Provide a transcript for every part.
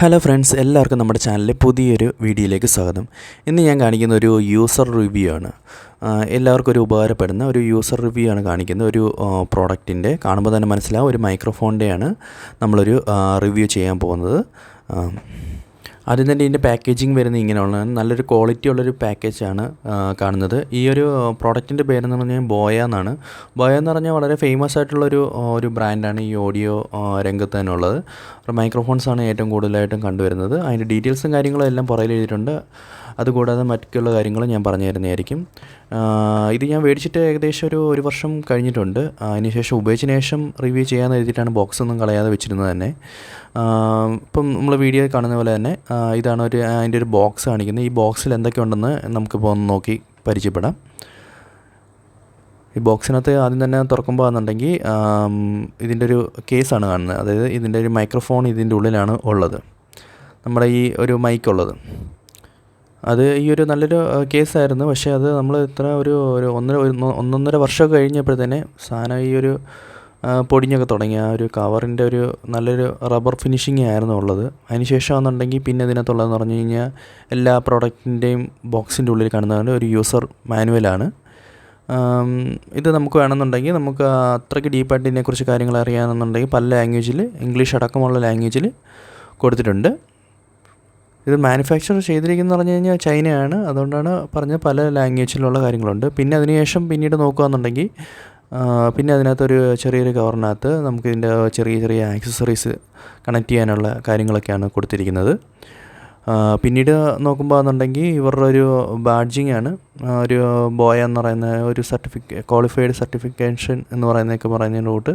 Hello friends എല്ലാവർക്കും നമ്മുടെ ചാനലിലെ പുതിയൊരു വീഡിയോയിലേക്ക് സ്വാഗതം. ഇന്ന് ഞാൻ കാണിക്കുന്ന ഒരു യൂസർ റിവ്യൂ ആണ്. എല്ലാവർക്കും ഒരു ഉപകാരപ്പെടുന്ന ഒരു യൂസർ റിവ്യൂ ആണ് കാണിക്കുന്നത്. ഒരു പ്രോഡക്റ്റിന്റെ കാണുമ്പോൾ തന്നെ മനസ്സിലാവും ഒരു മൈക്രോഫോണിന്റെയാണ് നമ്മളൊരു റിവ്യൂ ചെയ്യാൻ പോകുന്നത്. ആദ്യം തന്നെ ഇതിന്റെ പാക്കേജിങ് വരുന്നത് ഇങ്ങനെയുള്ള നല്ലൊരു ക്വാളിറ്റി ഉള്ളൊരു പാക്കേജാണ് കാണുന്നത്. ഈ ഒരു പ്രോഡക്റ്റിന്റെ പേരെന്ന് പറഞ്ഞാൽ ബോയ എന്നാണ്. ബോയ എന്ന് പറഞ്ഞാൽ വളരെ ഫേമസ് ആയിട്ടുള്ളൊരു ഒരു ബ്രാൻഡാണ് ഈ ഓഡിയോ രംഗത്ത് തന്നെ ഉള്ളത്. മൈക്രോഫോൺസാണ് ഏറ്റവും കൂടുതലായിട്ടും കണ്ടുവരുന്നത്. അതിന്റെ ഡീറ്റെയിൽസും കാര്യങ്ങളും എല്ലാം പുറകിൽ എഴുതിയിട്ടുണ്ട്. അതുകൂടാതെ മറ്റുള്ള കാര്യങ്ങൾ ഞാൻ പറഞ്ഞു തരുന്നതായിരിക്കും ഇത് ഞാൻ മേടിച്ചിട്ട് ഏകദേശം ഒരു ഒരു വർഷം കഴിഞ്ഞിട്ടുണ്ട്. അതിനുശേഷം ഉപയോഗിച്ചതിന് ശേഷം റിവ്യൂ ചെയ്യാമെന്ന് എഴുതിയിട്ടാണ് ബോക്സ് ഒന്നും കളയാതെ വെച്ചിരുന്നത് തന്നെ. ഇപ്പം നമ്മൾ വീഡിയോ കാണുന്ന പോലെ തന്നെ ഇതാണ് ഒരു അതിന്റെ ഒരു ബോക്സ് കാണിക്കുന്നത്. ഈ ബോക്സിൽ എന്തൊക്കെ ഉണ്ടെന്ന് നമുക്കിപ്പോൾ ഒന്ന് നോക്കി പരിചയപ്പെടാം. ഈ ബോക്സിനകത്ത് ആദ്യം തന്നെ തുറക്കുമ്പോൾ എന്നുണ്ടെങ്കിൽ ഇതിന്റെ ഒരു കേസാണ് കാണുന്നത്. അതായത് ഇതിന്റെ ഒരു മൈക്രോഫോൺ ഇതിന്റെ ഉള്ളിലാണ് ഉള്ളത്. നമ്മുടെ ഈ ഒരു മൈക്ക് ഉള്ളത് അത് ഈ ഒരു നല്ലൊരു കേസായിരുന്നു. പക്ഷേ അത് നമ്മൾ ഇത്ര ഒരു ഒരു ഒന്നര ഒന്നൊന്നര വർഷമൊക്കെ കഴിഞ്ഞപ്പോഴത്തേനെ സാധനം ഈ ഒരു പൊടിഞ്ഞൊക്കെ തുടങ്ങി. ആ ഒരു കവറിന്റെ ഒരു നല്ലൊരു റബ്ബർ ഫിനിഷിങ് ആയിരുന്നു ഉള്ളത്. അതിന് ശേഷമാണെന്നുണ്ടെങ്കിൽ പിന്നെ ഇതിനകത്തുള്ളതെന്ന് പറഞ്ഞു കഴിഞ്ഞാൽ എല്ലാ പ്രോഡക്റ്റിന്റെയും ബോക്സിന്റെ ഉള്ളിൽ കാണുന്നതാണ് ഒരു യൂസർ മാനുവലാണ്. ഇത് നമുക്ക് വേണമെന്നുണ്ടെങ്കിൽ നമുക്ക് അത്രയ്ക്ക് ഡീപ്പായിട്ട് ഇതിനെക്കുറിച്ച് കാര്യങ്ങൾ അറിയാമെന്നുണ്ടെങ്കിൽ പല ലാംഗ്വേജിൽ ഇംഗ്ലീഷ് അടക്കമുള്ള ലാംഗ്വേജിൽ കൊടുത്തിട്ടുണ്ട്. ഇത് മാനുഫാക്ചർ ചെയ്തിരിക്കുന്നത് പറഞ്ഞു കഴിഞ്ഞാൽ ചൈനയാണ്. അതുകൊണ്ടാണ് പറഞ്ഞ പല ലാംഗ്വേജിലുള്ള കാര്യങ്ങളുണ്ട്. പിന്നെ അതിനുശേഷം പിന്നീട് നോക്കുകയെന്നുണ്ടെങ്കിൽ പിന്നെ അതിനകത്തൊരു ചെറിയൊരു കവറിനകത്ത് നമുക്ക് ഇതിന്റെ ചെറിയ ചെറിയ ആക്സസറീസ് കണക്ട് ചെയ്യാനുള്ള കാര്യങ്ങളൊക്കെയാണ് കൊടുത്തിരിക്കുന്നത്. പിന്നീട് നോക്കുമ്പോൾ എന്നുണ്ടെങ്കിൽ ഇവരുടെ ഒരു ബാഡ്ജിങ് ആണ് ഒരു ബോയ എന്ന് പറയുന്ന ഒരു സർട്ടിഫിക്ക ക്വാളിഫൈഡ് സർട്ടിഫിക്കേഷൻ എന്ന് പറയുന്നതൊക്കെ പറയുന്നതിന്റെ കൂട്ട്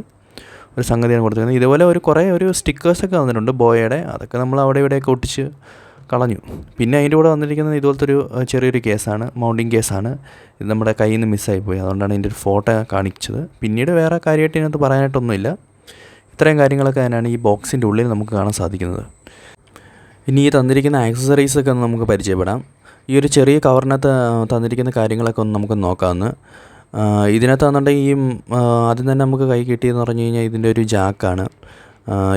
ഒരു സംഗതിയാണ് കൊടുത്തിരിക്കുന്നത്. ഇതുപോലെ ഒരു കുറേ ഒരു സ്റ്റിക്കേഴ്സൊക്കെ വന്നിട്ടുണ്ട് ബോയയുടെ അതൊക്കെ നമ്മൾ അവിടെ ഇവിടെയൊക്കെ ഒട്ടിച്ച് കളഞ്ഞു. പിന്നെ അതിന്റെ കൂടെ വന്നിരിക്കുന്നത് ഇതുപോലത്തെ ഒരു ചെറിയൊരു കേസാണ്. മൗണ്ടിങ് കേസാണ്. ഇത് നമ്മുടെ കയ്യിൽ നിന്ന് മിസ്സായി പോയി അതുകൊണ്ടാണ് ഇതിന്റെ ഒരു ഫോട്ടോ കാണിച്ചത്. പിന്നീട് വേറെ കാര്യമായിട്ട് ഇതിനകത്ത് പറയാനായിട്ടൊന്നുമില്ല. ഇത്രയും കാര്യങ്ങളൊക്കെ തന്നെയാണ് ഈ ബോക്സിന്റെ ഉള്ളിൽ നമുക്ക് കാണാൻ സാധിക്കുന്നത്. ഇനി ഈ തന്നിരിക്കുന്ന ആക്സസറീസൊക്കെ ഒന്ന് നമുക്ക് പരിചയപ്പെടാം. ഈ ഒരു ചെറിയ കവറിനകത്ത് തന്നിരിക്കുന്ന കാര്യങ്ങളൊക്കെ ഒന്ന് നമുക്ക് നോക്കാമെന്ന് ഇതിനകത്ത് ഇതിനകത്താണെന്നുണ്ടെങ്കിൽ ഈ ആദ്യം തന്നെ നമുക്ക് കൈ കിട്ടിയെന്ന് പറഞ്ഞു കഴിഞ്ഞാൽ ഇതിന്റെ ഒരു ജാക്കാണ്.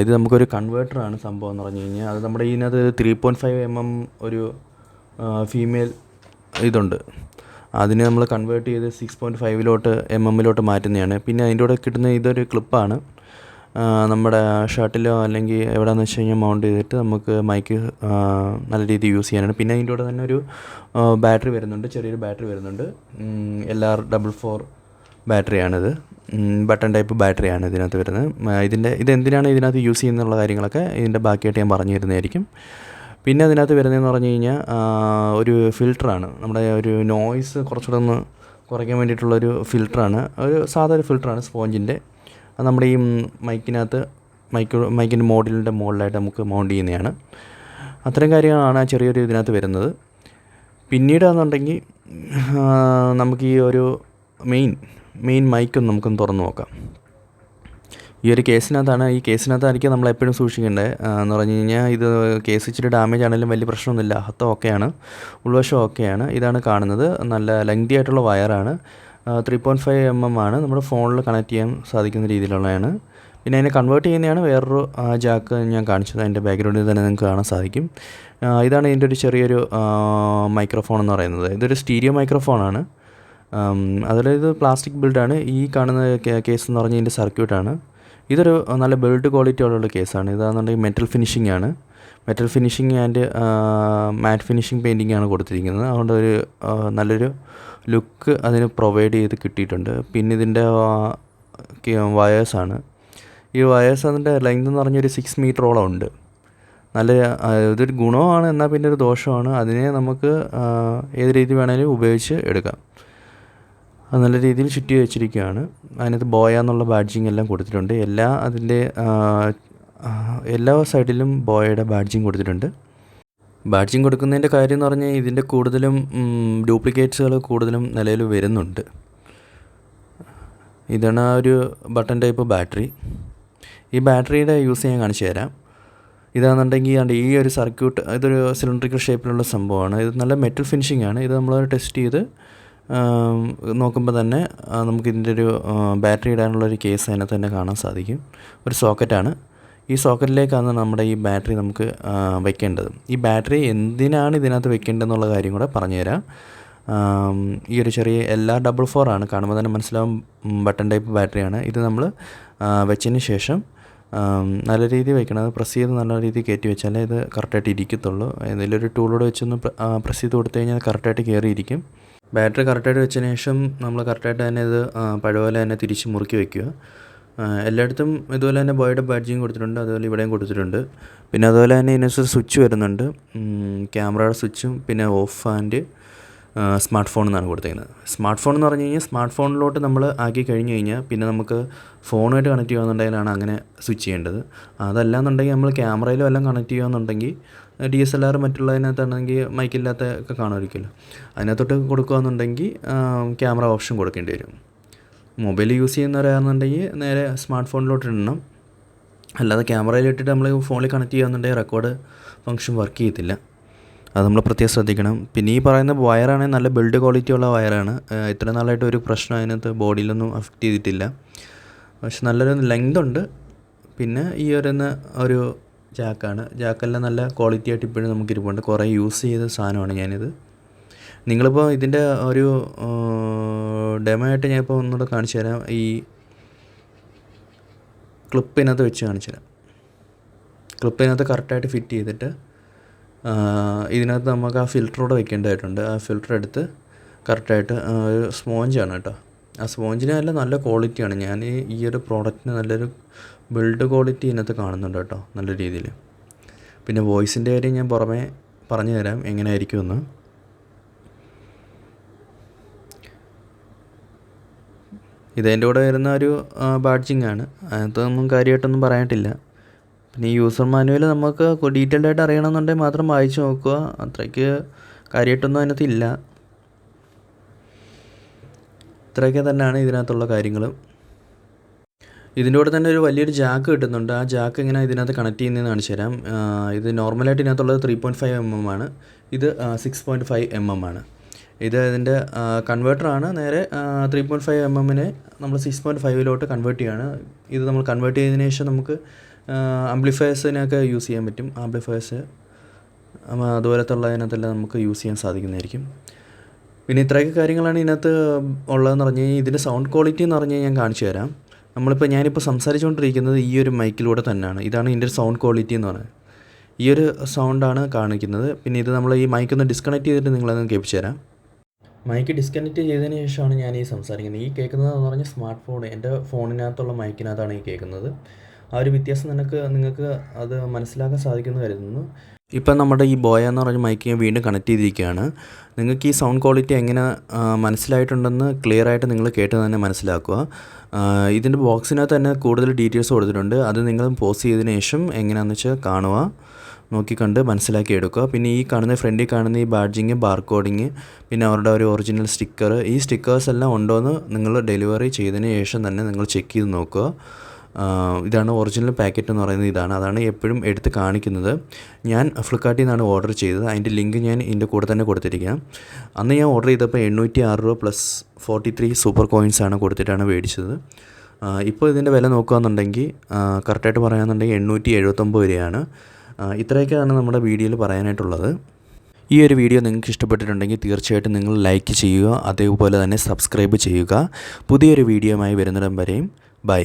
ഇത് നമുക്കൊരു കൺവേർട്ടറാണ് സംഭവം എന്ന് പറഞ്ഞു കഴിഞ്ഞാൽ. അത് നമ്മുടെ ഇതിനകത്ത് three point five M M ഒരു ഫീമെയിൽ ഇതുണ്ട്. അതിനെ നമ്മൾ കൺവേർട്ട് ചെയ്ത് സിക്സ് പോയിന്റ് ഫൈവിലോട്ട് എം എമ്മിലോട്ട് മാറ്റുന്നതാണ്. പിന്നെ അതിന്റെ കൂടെ കിട്ടുന്ന ഇതൊരു ക്ലിപ്പാണ് നമ്മുടെ ഷർട്ടിലോ അല്ലെങ്കിൽ എവിടെയെന്ന് വെച്ച് കഴിഞ്ഞാൽ മൗണ്ട് ചെയ്തിട്ട് നമുക്ക് മൈക്ക് നല്ല രീതിയിൽ യൂസ് ചെയ്യാനാണ്. പിന്നെ അതിന്റെ കൂടെ തന്നെ ഒരു ബാറ്ററി വരുന്നുണ്ട്. ചെറിയൊരു ബാറ്ററി വരുന്നുണ്ട്. എൽ ആർ ഡബിൾ ഫോർ ബാറ്ററിയാണിത്. ബട്ടൺ ടൈപ്പ് ബാറ്ററിയാണ് ഇതിനകത്ത് വരുന്നത്. ഇതിന്റെ ഇതെന്തിനാണ് ഇതിനകത്ത് യൂസ് ചെയ്യുന്നുള്ള കാര്യങ്ങളൊക്കെ ഇതിന്റെ ബാക്കിയായിട്ട് ഞാൻ പറഞ്ഞു തരുന്നതായിരിക്കും പിന്നെ അതിനകത്ത് വരുന്നതെന്ന് പറഞ്ഞു കഴിഞ്ഞാൽ ഒരു ഫിൽറ്ററാണ് നമ്മുടെ ഒരു നോയ്സ് കുറച്ചുകൂടെ ഒന്ന് കുറയ്ക്കാൻ വേണ്ടിയിട്ടുള്ളൊരു ഫിൽറ്ററാണ് ഒരു സാധാ ഒരു ഫിൽറ്ററാണ് സ്പോഞ്ചിന്റെ അത് നമ്മുടെ ഈ മൈക്കിനകത്ത് മൈക്ക് മൈക്കിന്റെ മോഡലിന്റെ മുകളിലായിട്ട് നമുക്ക് മൗണ്ട് ചെയ്യുന്നതാണ്. അത്തരം കാര്യങ്ങളാണ് ആ ചെറിയൊരു ഇതിനകത്ത് വരുന്നത്. പിന്നീട് എന്നുണ്ടെങ്കിൽ നമുക്ക് ഈ ഒരു മെയിൻ മെയിൻ മൈക്കൊന്ന് നമുക്കൊന്ന് തുറന്നു നോക്കാം. ഈ ഒരു കേസിനകത്താണ് ഈ കേസിനകത്തായിരിക്കും നമ്മൾ എപ്പോഴും സൂക്ഷിക്കേണ്ടത്. എന്ന് പറഞ്ഞു കഴിഞ്ഞാൽ ഇത് കേസ് ഇച്ചിരി ഡാമേജ് ആണെങ്കിലും വലിയ പ്രശ്നമൊന്നുമില്ല. അഹത്തം ഓക്കെയാണ്. ഉൾവശം ഓക്കെയാണ്. ഇതാണ് കാണുന്നത്. നല്ല ലെങ്തി ആയിട്ടുള്ള വയറാണ് three point five M M ആണ്. നമ്മുടെ ഫോണിൽ കണക്ട് ചെയ്യാൻ സാധിക്കുന്ന രീതിയിലുള്ളതാണ്. പിന്നെ അതിനെ കൺവേർട്ട് ചെയ്യുന്നതാണ് വേറൊരു ജാക്ക് ഞാൻ കാണിച്ചത്. അതിന്റെ ബാക്ക്ഗ്രൗണ്ടിൽ തന്നെ നിങ്ങൾക്ക് കാണാൻ സാധിക്കും. ഇതാണ് ഇതിന്റെ ഒരു ചെറിയൊരു മൈക്രോഫോൺ എന്ന് പറയുന്നത്. ഇതൊരു സ്റ്റീരിയോ മൈക്രോഫോണാണ് അതായത് പ്ലാസ്റ്റിക് ബിൽഡാണ് ഈ കാണുന്ന കേസ് എന്ന് പറഞ്ഞാൽ ഇതിന്റെ സർക്യൂട്ടാണ് ഇതൊരു നല്ല ബിൽഡ് ക്വാളിറ്റി ഉള്ള കേസാണ് ഇതാണെന്നുണ്ടെങ്കിൽ മെറ്റൽ ഫിനിഷിംഗ് ആണ്. Metal finishing and matte finishing painting ആണ് കൊടുത്തിരിക്കുന്നത്. അതുകൊണ്ട് ഒരു നല്ലൊരു ലുക്ക് അതിന് പ്രൊവൈഡ് ചെയ്ത് കിട്ടിയിട്ടുണ്ട്. പിന്നെ ഇതിന്റെ വയേഴ്സാണ് ഈ വയേഴ്സ് അതിന്റെ ലെങ്ത് എന്ന് പറഞ്ഞൊരു സിക്സ് മീറ്ററോളം ഉണ്ട്. നല്ല ഇതൊരു ഗുണമാണ് എന്നാൽ പിന്നെ ഒരു ദോഷമാണ് അതിനെ നമുക്ക് ഏത് രീതി വേണമെങ്കിലും ഉപയോഗിച്ച് എടുക്കാം. നല്ല രീതിയിൽ ചുറ്റി വെച്ചിരിക്കുകയാണ്. അതിനകത്ത് ബോയ എന്നുള്ള ബാഡ്ജിങ് എല്ലാം കൊടുത്തിട്ടുണ്ട്. എല്ലാ അതിന്റെ എല്ലാ സൈഡിലും ബോയയുടെ ബാഡ്ജിങ് കൊടുത്തിട്ടുണ്ട്. ബാഡ്ജിങ് കൊടുക്കുന്നതിന്റെ കാര്യം എന്ന് പറഞ്ഞാൽ ഇതിന്റെ കൂടുതലും ഡ്യൂപ്ലിക്കേറ്റ്സുകൾ കൂടുതലും നിലയിൽ വരുന്നുണ്ട്. ഇതാണ് ആ ഒരു ബട്ടൺ ടൈപ്പ് ബാറ്ററി. ഈ ബാറ്ററിയുടെ യൂസ് ഞാൻ കാണിച്ചു തരാം. ഇതാണെന്നുണ്ടെങ്കിൽ ഈ ഒരു സർക്യൂട്ട് ഇതൊരു സിലിണ്ടറിക്കൽ ഷേപ്പിലുള്ള സംഭവമാണ്. ഇത് നല്ല മെറ്റൽ ഫിനിഷിംഗ് ആണ്. ഇത് നമ്മൾ ടെസ്റ്റ് ചെയ്ത് നോക്കുമ്പോൾ തന്നെ നമുക്ക് ഇതിന്റെ ഒരു ബാറ്ററി ഇടാനുള്ള ഒരു കേസ് അതിനകത്ത് തന്നെ കാണാൻ സാധിക്കും. ഒരു സോക്കറ്റാണ്. ഈ സോക്കറ്റിലേക്കാണ് നമ്മുടെ ഈ ബാറ്ററി നമുക്ക് വെക്കേണ്ടത്. ഈ ബാറ്ററി എന്തിനാണ് ഇതിനകത്ത് വെക്കേണ്ടതെന്നുള്ള കാര്യം കൂടെ പറഞ്ഞുതരാം. ഈ ഒരു ചെറിയ എല്ലാ ഡബിൾ ഫോർ ആണ്. കാണുമ്പോൾ തന്നെ മനസ്സിലാവും ബട്ടൺ ടൈപ്പ് ബാറ്ററിയാണ്. ഇത് നമ്മൾ വെച്ചതിന് ശേഷം നല്ല രീതിയിൽ വെക്കണം. അത് പ്രസ് ചെയ്ത് നല്ല രീതിയിൽ കയറ്റി വെച്ചാലേ ഇത് കറക്റ്റായിട്ട് ഇരിക്കത്തുള്ളൂ. ഏതെങ്കിലും ഒരു ടൂളോട് വെച്ചൊന്ന് പ്രസ് ചെയ്ത് കൊടുത്തു കഴിഞ്ഞാൽ കറക്റ്റായിട്ട് കയറിയിരിക്കും. ബാറ്ററി കറക്റ്റായിട്ട് വെച്ചതിന് ശേഷം നമ്മൾ കറക്റ്റായിട്ട് തന്നെ ഇത് പഴയ പഴയപോലെ തന്നെ തിരിച്ച് മുറുക്കി വെക്കുക. ആ, എല്ലായിടത്തും ഇതുപോലെ തന്നെ ബോയുടെ ബാഡ്ജിങ് കൊടുത്തിട്ടുണ്ട് അതുപോലെ ഇവിടെയും കൊടുത്തിട്ടുണ്ട്. പിന്നെ അതുപോലെ തന്നെ ഇതിനകത്ത് സ്വിച്ച് വരുന്നുണ്ട്. ക്യാമറയുടെ സ്വിച്ചും പിന്നെ ഓഫ് ആൻഡ് സ്മാർട്ട് ഫോൺ എന്നാണ് കൊടുത്തേക്കുന്നത്. സ്മാർട്ട് ഫോൺ എന്ന് പറഞ്ഞു കഴിഞ്ഞാൽ സ്മാർട്ട് ഫോണിലോട്ട് നമ്മൾ ആക്കി കഴിഞ്ഞ് കഴിഞ്ഞാൽ പിന്നെ നമുക്ക് ഫോണുമായിട്ട് കണക്ട് ചെയ്യുകയെന്നുണ്ടെങ്കിലാണ് അങ്ങനെ സ്വിച്ച് ചെയ്യേണ്ടത്. അതല്ല എന്നുണ്ടെങ്കിൽ നമ്മൾ ക്യാമറയിലും എല്ലാം കണക്ട് ചെയ്യുകയെന്നുണ്ടെങ്കിൽ ഡി എസ് എൽ ആർ മറ്റുള്ളതിനകത്താണെങ്കിൽ മൈക്കില്ലാത്ത ഒക്കെ കാണുമായിരിക്കുമല്ലോ. അതിനകത്തോട്ട് കൊടുക്കുകയെന്നുണ്ടെങ്കിൽ ക്യാമറ ഓപ്ഷൻ കൊടുക്കേണ്ടി വരും. മൊബൈൽ യൂസ് ചെയ്യുന്നവരാണെന്നുണ്ടെങ്കിൽ നേരെ സ്മാർട്ട് ഫോണിലോട്ട് ഇടണം അല്ലാതെ ക്യാമറയിലിട്ടിട്ട് നമ്മൾ ഫോണിൽ കണക്ട് ചെയ്യുകയെന്നുണ്ടെങ്കിൽ റെക്കോർഡ് ഫംഗ്ഷൻ വർക്ക് ചെയ്യത്തില്ല. അത് നമ്മൾ പ്രത്യേകം ശ്രദ്ധിക്കണം. പിന്നെ ഈ പറയുന്ന വയറാണെങ്കിൽ നല്ല ബിൽഡ് ക്വാളിറ്റി ഉള്ള വയറാണ് ഇത്ര നാളായിട്ട് ഒരു പ്രശ്നം അതിനകത്ത് ബോഡിയിലൊന്നും അഫക്റ്റ് ചെയ്തിട്ടില്ല. പക്ഷെ നല്ലൊരു ലെങ്ത് ഉണ്ട്. പിന്നെ ഈ വരുന്ന ഒരു ജാക്കാണ്. ജാക്കെല്ലാം നല്ല ക്വാളിറ്റി ആയിട്ട് ഇപ്പോഴും നമുക്ക് ഇരിപ്പുണ്ട് കുറേ യൂസ് ചെയ്ത സാധനമാണ് ഞാനിത്. നിങ്ങളിപ്പോൾ ഇതിന്റെ ഒരു ഡെമോ ആയിട്ട് ഞാനിപ്പോൾ ഒന്നുകൂടെ കാണിച്ചു തരാം. ഈ ക്ലിപ്പിനകത്ത് വെച്ച് കാണിച്ചു തരാം. ക്ലിപ്പിനകത്ത് കറക്റ്റായിട്ട് ഫിറ്റ് ചെയ്തിട്ട് ഇതിനകത്ത് നമുക്ക് ആ ഫിൽറ്ററോടെ വെക്കേണ്ടതായിട്ടുണ്ട്. ആ ഫിൽറ്റർ എടുത്ത് കറക്റ്റായിട്ട് ഒരു സ്പോഞ്ചാണ് കേട്ടോ. ആ സ്പോഞ്ചിന് നല്ല ക്വാളിറ്റിയാണ് ഞാൻ ഈ ഒരു പ്രോഡക്റ്റിന് നല്ലൊരു ബിൽഡ് ക്വാളിറ്റി ഇതിനകത്ത് കാണുന്നുണ്ട് കേട്ടോ നല്ല രീതിയിൽ. പിന്നെ വോയിസിന്റെ കാര്യം ഞാൻ പുറമേ പറഞ്ഞു തരാം എങ്ങനെ ആയിരിക്കുമെന്ന് ഇതതിന്റെ കൂടെ വരുന്ന ഒരു ബാഡ്ജിങ് ആണ്. അതിനകത്തൊന്നും കാര്യമായിട്ടൊന്നും പറയാനിട്ടില്ല. പിന്നെ ഈ യൂസർ മാനുവൽ നമുക്ക് ഡീറ്റെയിൽഡ് ആയിട്ട് അറിയണമെന്നുണ്ടെങ്കിൽ മാത്രം വായിച്ചു നോക്കുക. അത്രയ്ക്ക് കാര്യമായിട്ടൊന്നും അതിനകത്ത് ഇല്ല. ഇത്രയൊക്കെ തന്നെയാണ് ഇതിനകത്തുള്ള കാര്യങ്ങൾ ഇതിന്റെ കൂടെ തന്നെ ഒരു വലിയൊരു ജാക്ക് കിട്ടുന്നുണ്ട്. ആ ജാക്ക് എങ്ങനെ ഇതിനകത്ത് കണക്ട് ചെയ്യുന്നതെന്ന് കാണിച്ചു തരാം. ഇത് നോർമലായിട്ട് ഇതിനകത്തുള്ളത് three point five M M ആണ്. ഇത് six point five M M ആണ്. ഇത് ഇതിന്റെ കൺവേർട്ടറാണ് നേരെ ത്രീ പോയിന്റ് ഫൈവ് എം എമ്മിനെ നമ്മൾ സിക്സ് പോയിന്റ് ഫൈവിലോട്ട് കൺവേർട്ട് ചെയ്യാണ്. ഇത് നമ്മൾ കൺവേർട്ട് ചെയ്തതിന് ശേഷം നമുക്ക് ആംപ്ലിഫയേഴ്സിനൊക്കെ യൂസ് ചെയ്യാൻ പറ്റും. ആംപ്ലിഫയേഴ്സ് അതുപോലത്തുള്ളതിനകത്തെല്ലാം നമുക്ക് യൂസ് ചെയ്യാൻ സാധിക്കുന്നതായിരിക്കും. പിന്നെ ഇത്രയൊക്കെ കാര്യങ്ങളാണ് ഇതിനകത്ത് ഉള്ളതെന്ന് പറഞ്ഞു കഴിഞ്ഞാൽ ഇതിന്റെ സൗണ്ട് ക്വാളിറ്റി എന്ന് പറഞ്ഞു കഴിഞ്ഞാൽ ഞാൻ കാണിച്ചു തരാം. നമ്മളിപ്പോൾ ഞാനിപ്പോൾ സംസാരിച്ചുകൊണ്ടിരിക്കുന്നത് ഈ ഒരു മൈക്കിലൂടെ തന്നെയാണ്. ഇതാണ് ഇതിന്റെ സൗണ്ട് ക്വാളിറ്റി എന്ന് പറയുന്നത്. ഈ ഒരു സൗണ്ടാണ് കാണിക്കുന്നത്. പിന്നെ ഇത് നമ്മൾ ഈ മൈക്ക് ഒന്ന് ഡിസ്കണക്ട് ചെയ്തിട്ട് നിങ്ങളതൊന്ന് കേൾപ്പിച്ചു തരാം മൈക്ക് ഡിസ്കണക്ട് ചെയ്തതിന് ശേഷമാണ് ഞാൻ ഈ സംസാരിക്കുന്നത്. ഈ കേൾക്കുന്നത് എന്ന് പറഞ്ഞാൽ സ്മാർട്ട് ഫോൺ എന്റെ ഫോണിനകത്തുള്ള മൈക്കിനകത്താണ് ഈ കേൾക്കുന്നത്. ആ ഒരു വ്യത്യാസം നിനക്ക് നിങ്ങൾക്ക് അത് മനസ്സിലാക്കാൻ സാധിക്കുമെന്ന് കരുതുന്നു. ഇപ്പം നമ്മുടെ ഈ ബോയ എന്ന് പറഞ്ഞ മൈക്ക് വീണ്ടും കണക്ട് ചെയ്തിരിക്കുകയാണ്. നിങ്ങൾക്ക് ഈ സൗണ്ട് ക്വാളിറ്റി എങ്ങനെ മനസ്സിലായിട്ടുണ്ടെന്ന് ക്ലിയർ ആയിട്ട് നിങ്ങൾ കേട്ട് തന്നെ മനസ്സിലാക്കുക. ഇതിന്റെ ബോക്സിനകത്ത് തന്നെ കൂടുതൽ ഡീറ്റെയിൽസ് കൊടുത്തിട്ടുണ്ട്. അത് നിങ്ങൾ പോസ്റ്റ് ചെയ്തതിന് ശേഷം എങ്ങനെയാണെന്ന് വെച്ചാൽ കാണുക. നോക്കിക്കണ്ട് മനസ്സിലാക്കി എടുക്കുക. പിന്നെ ഈ കാണുന്ന ഫ്രണ്ടിൽ കാണുന്ന ഈ ബാഡ്ജിങ് ബാർകോഡിങ് പിന്നെ അവരുടെ ഒരു ഒറിജിനൽ സ്റ്റിക്കർ ഈ സ്റ്റിക്കേഴ്സ് എല്ലാം ഉണ്ടോ എന്ന് നിങ്ങൾ ഡെലിവറി ചെയ്തതിന് ശേഷം തന്നെ നിങ്ങൾ ചെക്ക് ചെയ്ത് നോക്കുക. ഇതാണ് ഒറിജിനൽ പാക്കറ്റ് എന്ന് പറയുന്നത് ഇതാണ്. അതാണ് എപ്പോഴും എടുത്ത് കാണിക്കുന്നത്. ഞാൻ ഫ്ലിപ്കാർട്ടിൽ നിന്നാണ് ഓർഡർ ചെയ്തത്. അതിന്റെ ലിങ്ക് ഞാൻ ഇതിന്റെ കൂടെ തന്നെ കൊടുത്തിരിക്കാം. അന്ന് ഞാൻ ഓർഡർ ചെയ്തപ്പോൾ എണ്ണൂറ്റി ആറ് രൂപ plus forty three super coins ആണ് കൊടുത്തിട്ടാണ് മേടിച്ചത്. ഇപ്പോൾ ഇതിന്റെ വില നോക്കുകയാണെന്നുണ്ടെങ്കിൽ കറക്റ്റായിട്ട് പറയുകയാണെന്നുണ്ടെങ്കിൽ എണ്ണൂറ്റി എഴുപത്തൊമ്പത് രൂപയാണ് ഇത്രയൊക്കെയാണ് നമ്മുടെ വീഡിയോയിൽ പറയാനായിട്ടുള്ളത്. ഈ ഒരു വീഡിയോ നിങ്ങൾക്ക് ഇഷ്ടപ്പെട്ടിട്ടുണ്ടെങ്കിൽ തീർച്ചയായിട്ടും നിങ്ങൾ ലൈക്ക് ചെയ്യുക അതേപോലെ തന്നെ സബ്സ്ക്രൈബ് ചെയ്യുക. പുതിയൊരു വീഡിയോയുമായി വരുന്നിടം വരെയും. ബൈ